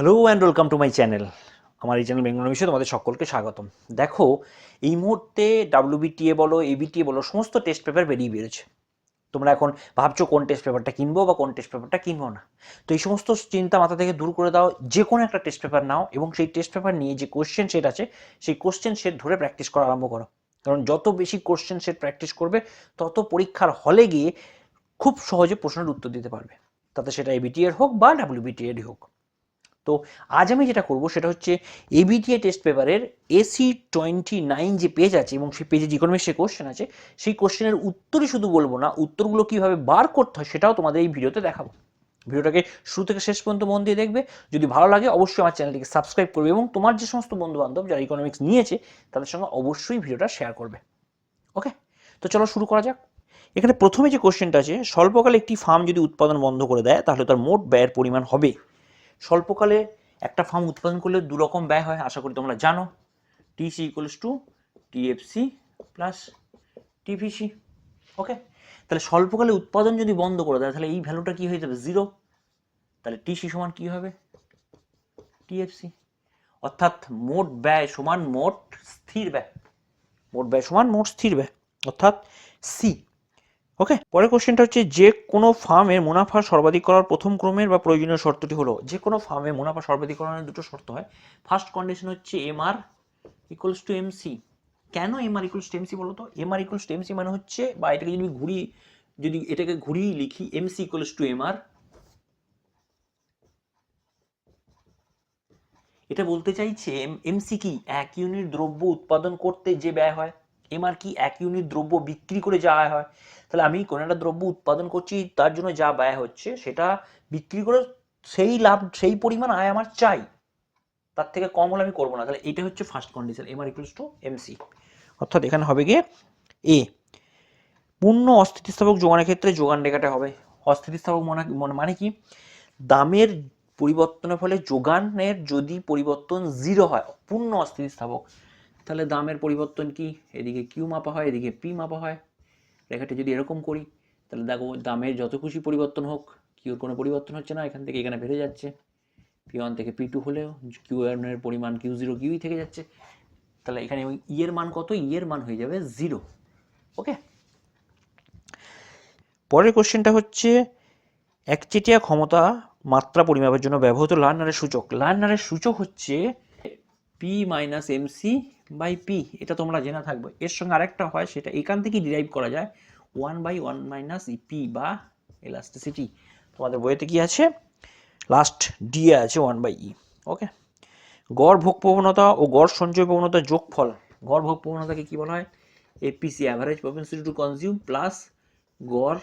Hello and welcome to my channel আমার এই channel Bengal বিষয়ে তোমাদের সকলকে স্বাগতম। দেখো, এই মুহূর্তে ডাব্লিউবিটিএ বলো এবিটিএ বলো, সমস্ত টেস্ট পেপার বেরিয়ে বেরোচ্ছে। তোমরা এখন ভাবছ কোন টেস্ট পেপারটা কিনবো বা কোন টেস্ট পেপারটা কিনবো না। তো এই সমস্ত চিন্তা মাথা থেকে দূর করে দাও, যে কোনো একটা টেস্ট পেপার নাও এবং সেই টেস্ট পেপার নিয়ে যে কোশ্চেন সেট আছে, সেই কোশ্চেন সেট ধরে প্র্যাকটিস করা আরম্ভ করো। কারণ যত বেশি কোশ্চেন সেট প্র্যাকটিস করবে, তত পরীক্ষার হলে গিয়ে খুব সহজে প্রশ্নের উত্তর দিতে পারবে। তাতে সেটা এবিটি এর হোক বা ডাব্লিউবিটি এর হোক। তো আজ আমি যেটা করব সেটা হচ্ছে এবিটিএ টেস্ট পেপারের এসি টোয়েন্টি নাইন যে পেজ আছে এবং সেই পেজে ইকোনমিক্স যে কোশ্চেন আছে, সেই কোশ্চেনের উত্তরই শুধু বলব না, উত্তরগুলো কীভাবে বার করতে হয় সেটাও তোমাদের এই ভিডিওতে দেখাবো। ভিডিওটাকে শুরু থেকে শেষ পর্যন্ত মন দিয়ে দেখবে। যদি ভালো লাগে অবশ্যই আমার চ্যানেলটিকে সাবস্ক্রাইব করবে এবং তোমার যে সমস্ত বন্ধু বান্ধব যারা ইকোনমিক্স নিয়েছে, তাদের সঙ্গে অবশ্যই ভিডিওটা শেয়ার করবে। ওকে তো চলো শুরু করা যাক। এখানে প্রথমে যে কোশ্চেনটা আছে, স্বল্পকালে একটি ফার্ম যদি উৎপাদন বন্ধ করে দেয়, তাহলে তার মোট ব্যয়ের পরিমাণ হবে। স্বল্পকালে একটা ফার্ম উৎপাদন করলে দু রকম ব্যয় হয়, আশা করি তোমরা জানো। TC equals to TFC plus TVC okay তাহলে স্বল্পকালে উৎপাদন যদি বন্ধ করে দেয়, তাহলে এই ভ্যালুটা কি হয়ে যাবে? জিরো তাহলে টিসি সমান কি হবে? টিএফসি অর্থাৎ মোট ব্যয় সমান মোট স্থির ব্যয়। মোট ব্যয় সমান মোট স্থির ব্যয়। অর্থাৎ সি ওকে পরের কোশ্চেনটা হচ্ছে যে কোনো ফার্মের মুনাফা সর্বাধিক করার প্রথম ক্রমের বা প্রয়োজনীয় শর্তটি হলো, যে কোনো ফার্মে মুনাফা সর্বাধিক সর্বাধিকরণের দুটো শর্ত হয়। ফার্স্ট কন্ডিশন হচ্ছে M R equals to M C কেন M R equals to M C বলো তো M R equals to M C মানে হচ্ছে, বা এটাকে যদি ঘুরি, যদি এটাকে ঘুরিয়ে লিখি M C equals to M R এটা বলতে চাইছে এমসি কি? এক ইউনিট দ্রব্য উৎপাদন করতে যে ব্যয় হয়। এমআর কি এক ইউনিট দ্রব্য বিক্রি করে যা আয় হয়? তাহলে আমি কোনো একটা দ্রব্য উৎপাদন করছি, তার জন্য যা ব্যয় হচ্ছে, সেটা বিক্রি করে সেই লাভ, সেই পরিমাণ আয় আমার চাই। তার থেকে কম হলে আমি করব না। তাহলে এটা হচ্ছে first condition MR equals to MC অর্থাৎ এখানে হবে গিয়ে এ পূর্ণ অস্থিতিস্থাপক যোগানের ক্ষেত্রে যোগান রেখাটা হবে। অস্থিতিস্থাপক মনে মানে কি? দামের পরিবর্তনের ফলে যোগানের যদি পরিবর্তন জিরো হয়, পূর্ণ অস্থিতিস্থাপক তাহলে দামের পরিবর্তন কি? এদিকে কিউ মাপা হয়, এদিকে পি মাপা হয়। রেখাটি যদি এরকম করি, তাহলে দেখো দামের যত খুশি পরিবর্তন হোক কিউর কোনো পরিবর্তন হচ্ছে না, এখান থেকে এখানে বেড়ে যাচ্ছে। পি ওয়ান থেকে পি টু হলেও কিউ এর পরিমাণ কিউ জিরো কিউই থেকে যাচ্ছে। তাহলে এখানে ওই ই এর মান কত? ইয়ের মান হয়ে যাবে জিরো ওকে পরের কোশ্চেনটা হচ্ছে, একচেটিয়া ক্ষমতা মাত্রা পরিমাপের জন্য ব্যবহৃত লার্নারের সূচক। লার্নারের সূচক হচ্ছে P minus MC by P এটা তোমরা জেনে থাকবে। এর সঙ্গে আরেকটা হয়, সেটা এখান থেকে ডিরাইভ করা যায়। One by one minus EP বা এলাস্টিসিটি তোমাদের বইয়েতে কি আছে? লাস্ট ডি আছে ওয়ান বাই ই ওকে গড় ভোগ প্রবণতা ও গড় সঞ্চয় প্রবণতার যোগফল। গড় ভোগ প্রবণতাকে কী বলা হয়? APC average propensity to consume plus গড়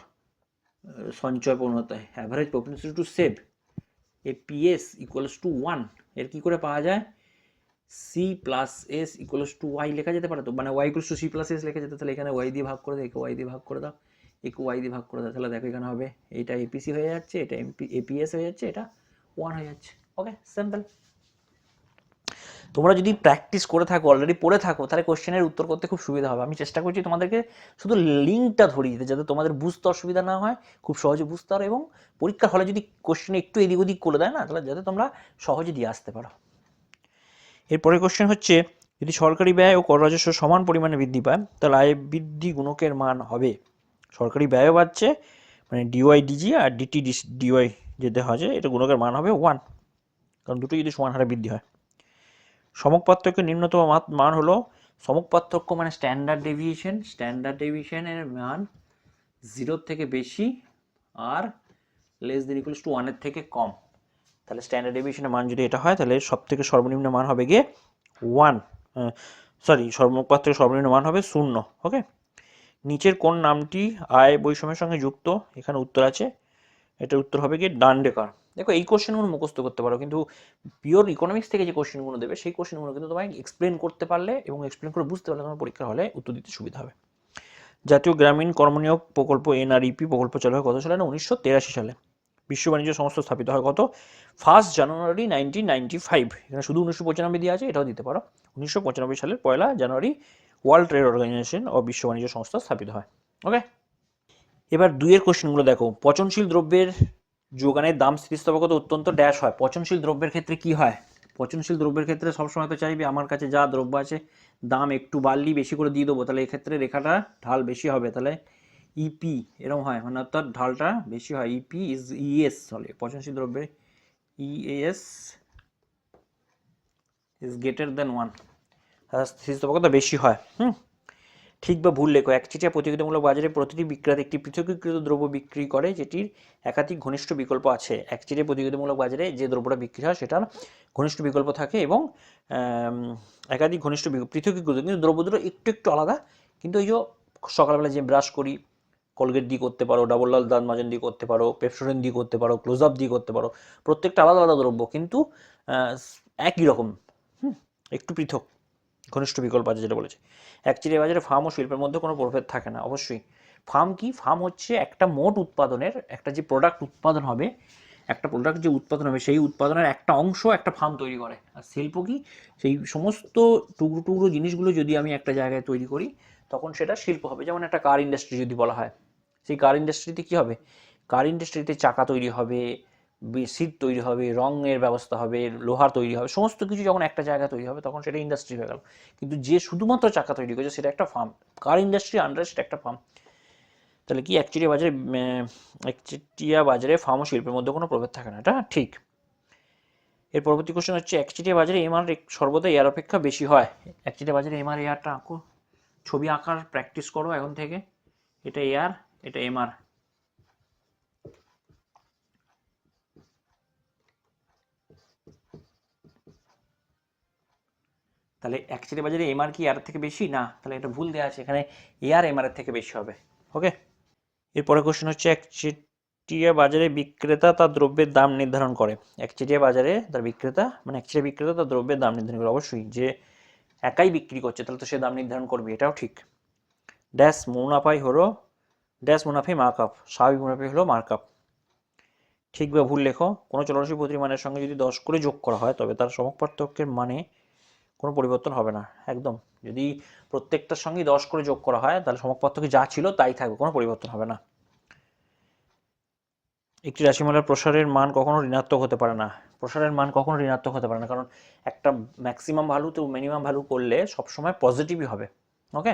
সঞ্চয় প্রবণতা। Average propensity to save APS equals to ওয়ানের কী করে পাওয়া যায়? C plus S equals to Y লেখা যেতে পারে তো? মানে Y equals to C plus S লেখা যেতে, তাহলে এখানে ওয়াই দিয়ে ভাগ করে দাও, একে ওয়াই দিয়ে ভাগ করে দাও, একে ওয়াই দিয়ে ভাগ করে দাও, তাহলে দেখো এখানে হবে, এটা এপিসি হয়ে যাচ্ছে, এটা এমপি এপিএস হয়ে যাচ্ছে, এটা ওয়ান হয়ে যাচ্ছে ওকে সিম্পল তোমরা যদি প্র্যাকটিস করে থাকো অলরেডি পড়ে থাকো, তাহলে কোশ্চেনের উত্তর করতে খুব সুবিধা হবে। আমি চেষ্টা করছি তোমাদেরকে শুধু লিঙ্কটা ধরিয়ে দিতে, যাতে তোমাদের বুঝতে অসুবিধা না হয়, খুব সহজে বুঝতে পারো, এবং পরীক্ষার হলে যদি কোশ্চেনে একটু এদিক ওদিক করে দেয় না, তাহলে যাতে তোমরা সহজে দিয়ে আসতে পারো। এরপরে কোশ্চেন হচ্ছে, যদি সরকারি ব্যয় ও কর রাজস্ব সমান পরিমাণে বৃদ্ধি পায়, তাহলে আয় বৃদ্ধি গুণকের মান হবে। সরকারি ব্যয়ও বাড়ছে মানে ডিওয়াই ডিজি আর ডিটি ডিওয়াই যেতে হয় যে এটা গুণকের মান হবে ওয়ান কারণ দুটোই যদি সমান হারে বৃদ্ধি হয়। সমক পার্থক্যের নিম্নতম মান হলো সমক পার্থক্য মানে স্ট্যান্ডার্ড ডেভিয়েশন স্ট্যান্ডার্ড ডেভিয়েশনের মান জিরোর থেকে বেশি আর লেস দেন ইকুয়ালস টু ওয়ানের থেকে কম। তাহলে স্ট্যান্ডার্ড ডেভিয়েশনের মান যদি এটা হয়, তাহলে সব থেকে সর্বনিম্ন মান হবে গিয়ে ওয়ান সরি সমক পার্থক্যের সর্বনিম্ন মান হবে শূন্য ওকে নিচের কোন নামটি আয় বৈষম্যের সঙ্গে যুক্ত? এখানে উত্তর আছে। এটার উত্তর হবে গিয়ে ডান্ডেকার দেখো, এই কোশ্চেনগুলো মুখস্থ করতে পারো, কিন্তু পিওর ইকোনমিক্স থেকে যে কোশ্চেনগুলো দেবে, সেই কোশ্চেনগুলো কিন্তু তোমায় এক্সপ্লেন করতে পারলে এবং এক্সপ্লেন করে বুঝতে পারলে তোমার পরীক্ষার হলে উত্তর দিতে সুবিধা হবে। জাতীয় গ্রামীণ কর্মনিয়োগ প্রকল্প এনআরইপি প্রকল্প চালু হয় কত সালে না? উনিশশো সালে। বিশ্ব বাণিজ্য সংস্থা স্থাপিত হয় কত first January nineteen ninety five এখানে শুধু উনিশশো পঁচানব্বই দিয়ে আছে, এটাও দিতে পারো। উনিশশো পঁচানব্বই সালের পয়লা জানুয়ারি ওয়ার্ল্ড ট্রেড অর্গানাইজেশন ও বিশ্ব বাণিজ্য সংস্থা স্থাপিত হয়। ওকে এবার দুইয়ের কোশ্চেনগুলো দেখো। পচনশীল দ্রব্যের যোগানের দাম স্থিতিস্থাপকতা অত্যন্ত ড্যাশ হয়। পচনশীল দ্রব্যের ক্ষেত্রে কি হয়? পচনশীল দ্রব্যের ক্ষেত্রে সবসময় তো চাইবে, আমার কাছে যা দ্রব্য আছে, দাম একটু বাড়লেই বেশি করে দিয়ে দেবো। তাহলে এক্ষেত্রে রেখাটা ঢাল বেশি হবে। তাহলে ইপি এরকম হয়। মানে অর্থাৎ ঢালটা বেশি হয়। ইপি ইজ ইএস চলে পচনশীল দ্রব্যের ES is greater than one স্থিতিস্থাপকতা বেশি হয়। হুম। ঠিক বা ভুল লেখো। একচিটিয়া প্রতিযোগিতামূলক বাজারে প্রতিটি বিক্রেতা একটি পৃথকীকৃত দ্রব্য বিক্রি করে, যেটির একাধিক ঘনিষ্ঠ বিকল্প আছে। একচিটিয়া প্রতিযোগিতামূলক বাজারে যে দ্রব্যটা বিক্রি হয়, সেটার ঘনিষ্ঠ বিকল্প থাকে এবং একাধিক ঘনিষ্ঠ পৃথকীকৃত। কিন্তু দ্রব্য দুটো একটু একটু আলাদা। কিন্তু ওই যে সকালবেলা যে ব্রাশ করি কলগেট দিয়ে করতে পারো ডাবল লাল দাঁত মাজন দিয়ে করতে পারো পেপসোডেন দিয়ে করতে পারো ক্লোজ আপ দিয়ে করতে পারো, প্রত্যেকটা আলাদা আলাদা দ্রব্য কিন্তু একই রকম। একটু পৃথক, ঘনিষ্ঠ বিকল্প আছে যেটা বলেছে। একচেটিয়া বাজারে ফার্ম ও শিল্পের মধ্যে কোনো প্রভেদ থাকে না, অবশ্যই। ফার্ম কি? ফার্ম হচ্ছে একটা মোট উৎপাদনের, একটা যে প্রোডাক্ট উৎপাদন হবে, একটা প্রোডাক্ট যে উৎপাদন হবে, সেই উৎপাদনের একটা অংশ একটা ফার্ম তৈরি করে। আর শিল্প কি? সেই সমস্ত টুকরো টুকরো জিনিসগুলো যদি আমি একটা জায়গায় তৈরি করি, তখন সেটা শিল্প হবে। যেমন একটা কার ইন্ডাস্ট্রি যদি বলা হয়। সেই কার ইন্ডাস্ট্রিতে কি হবে? কার ইন্ডাস্ট্রিতে চাকা তৈরি হবে সিট তৈরি হবে, রঙের ব্যবস্থা হবে, লোহার তৈরি হবে, সমস্ত কিছু যখন একটা জায়গা তৈরি হবে, তখন সেটা ইন্ডাস্ট্রি হয়ে গেল। কিন্তু যে শুধুমাত্র চাকা তৈরি করেছে, সেটা একটা ফার্ম কার ইন্ডাস্ট্রি আন্ডারে সেটা একটা ফার্ম তাহলে কি একচেটিয়া বাজারে একচেটিয়া বাজারে ফার্ম ও শিল্পের মধ্যে কোনো প্রভেদ থাকে না? এটা ঠিক। এর পরবর্তী কোশ্চেন হচ্ছে, একচেটিয়া বাজারে এমআর সর্বদা এয়ার অপেক্ষা বেশি হয়। একচেটিয়া বাজারে এমআর এয়ারটা আঁকো। ছবি আঁকার প্র্যাকটিস করো এখন থেকে। এটা এয়ার এটা এমআর তাহলে একচেটিয়া বাজারে এমআর কি এয়ার থেকে বেশি? না, তাহলে এটা ভুল দেওয়া আছে। এখানে এয়ার এমআর থেকে বেশি হবে। ওকে এরপরে কোশ্চেন হচ্ছে একচেটিয়া বাজারে বিক্রেতা তার দ্রব্যের দাম নির্ধারণ করে। একচেটিয়া বাজারে তার বিক্রেতা মানে একচেটিয়া বিক্রেতা তার দ্রব্যের দাম নির্ধারণ করে। অবশ্যই, যে একাই বিক্রি করছে, তাহলে তো সে দাম নির্ধারণ করবে, এটাও ঠিক। ড্যাশ মুনাফাই হলো ড্যাশ মুনাফাই মার্কআপ, স্বাভাবিক মুনাফি হলো মার্কআপ। ঠিক বা ভুল লেখো, কোনো চলরাশি প্রতিমানের সঙ্গে যদি দশ করে যোগ করা হয়, তবে তার সমক পার্থক্যের মানে কোনো পরিবর্তন হবে না, একদম। যদি প্রত্যেকটার সঙ্গে দশ করে যোগ করা হয়, তাহলে সমক পার্থক্য যা ছিল তাই থাকবে, কোনো পরিবর্তন হবে না। একটি রাশিমালার প্রসারের মান কখনো ঋণাত্মক হতে পারে না। প্রসারের মান কখনো ঋণাত্মক হতে পারে না, কারণ একটা ম্যাক্সিমাম ভ্যালু তো মিনিমাম ভ্যালু করলে সবসময় পজিটিভই হবে ওকে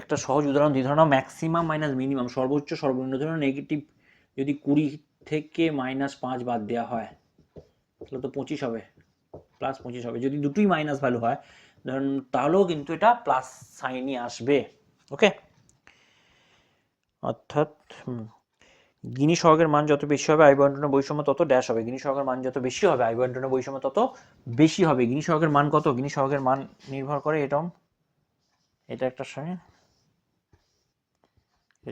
একটা সহজ উদাহরণ দিয়ে ধরো ম্যাক্সিমাম মাইনাস মিনিমাম সর্বোচ্চ সর্বনিম্ন, ধরো নেগেটিভ যদি কুড়ি থেকে মাইনাস পাঁচ বাদ দেওয়া হয়, তাহলে তো পঁচিশ হবে প্লাস পঁচিশ হবে। যদি দুটোই মাইনাস ভ্যালু হয়, ধরুন তাহলেও কিন্তু এটা প্লাস সাইনই আসবে ওকে অর্থাৎ গিনি সহগের মান যত বেশি হবে আই বন্টনের বৈষম্য তত ড্যাশ হবে। গিনি সহগের মান যত বেশি হবে আই বন্টনের বৈষম্য তত বেশি হবে। গিনি সহগের মান কত? গিনি সহগের মান নির্ভর করে এটাও এটা একটা সঙ্গে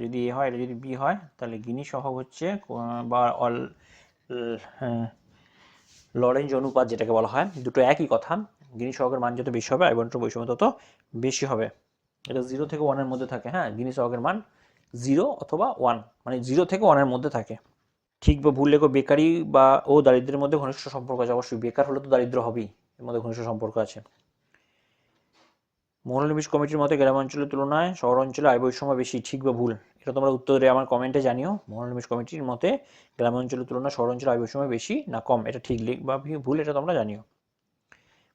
যদি এ হয় এটা যদি বি হয় তাহলে গিনি সহগ হচ্ছে বা অল হ্যাঁ, লরেঞ্জ অনুপাত যেটাকে বলা হয় দুটো একই কথা গিনি সহগের মান যত বেশি হবে আই বন্টনের বৈষম্য তত বেশি হবে। এটা জিরো থেকে ওয়ানের মধ্যে থাকে হ্যাঁ গিনি সহগের মান জিরো অথবা ওয়ান মানে জিরো থেকে ওয়ানের মধ্যে থাকে। ঠিক বা ভুল লেখো বেকারি বা ও দারিদ্রের মধ্যে ঘনিষ্ঠ সম্পর্ক আছে অবশ্যই বেকার হলে তো দারিদ্র হবেই এর মধ্যে ঘনিষ্ঠ সম্পর্ক আছে। মনোনিবেশ কমিটির মতে গ্রামাঞ্চলের তুলনায় শহর অঞ্চলে আয় বৈষম্য বেশি, ঠিক বা ভুল? এটা তোমরা উত্তরে আমার কমেন্টে জানিও। মনোনিবেশ কমিটির মতে গ্রামাঞ্চলের তুলনায় শহর অঞ্চলে আয় বৈষম্য বেশি না কম? এটা ঠিক বা ভুল এটা তোমরা জানিও।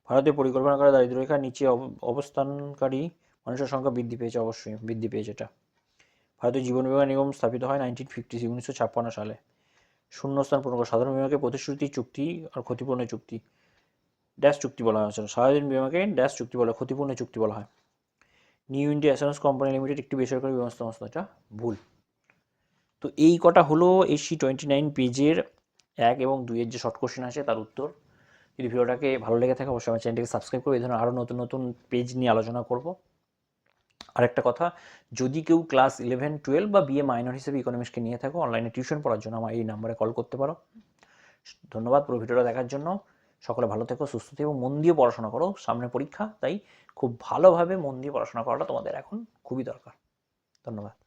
ভারতে পরিকল্পনা করা দারিদ্র্যরেখার নিচে অব- অবস্থানকারী মানুষের সংখ্যা বৃদ্ধি পেয়েছে, অবশ্যই বৃদ্ধি পেয়েছে এটা। ভারতীয় জীবন বিমা নিগম স্থাপিত হয় নাইনটিন ফিফটি উনিশশো ছাপ্পান্ন সালে। শূন্যস্থান পূরণ সাধারণ বিমাকে প্রতিশ্রুতি, চুক্তি আর ক্ষতিপূরণের চুক্তি। ড্যাশ চুক্তি বলা হয়েছিল। সাধারণ বিমাকে ড্যাশ চুক্তি বলা হয়, ক্ষতিপূরণের চুক্তি বলা হয়। New India Assurance Company Limited একটি বেসরকারি বিমা সংস্থা এটা ভুল। তো এই কটা হলো এসি টোয়েন্টি নাইন পেজের এক এবং দুইয়ের যে শর্ট কোশ্চেন আছে তার উত্তর। যদি ভিডিওটাকে ভালো লেগে থাকে অবশ্যই আমার চ্যানেলটিকে সাবস্ক্রাইব করবে এই ধরনের আরও নতুন নতুন পেজ নিয়ে আলোচনা করব। আরেকটা কথা যদি কেউ ক্লাস ইলেভেন টুয়েলভ বা বিএ মাইনর হিসেবে ইকোনমিক্সকে নিয়ে থাকো অনলাইনে টিউশন পড়ার জন্য আমার এই নাম্বারে কল করতে পারো। ধন্যবাদ পুরো ভিডিওটা দেখার জন্য। সকলে ভালো থেকো, সুস্থ থেকো মন দিয়ে পড়াশোনা করো। সামনে পরীক্ষা, তাই খুব ভালোভাবে মন দিয়ে পড়াশোনা করাটা তোমাদের এখন খুবই দরকার। ধন্যবাদ।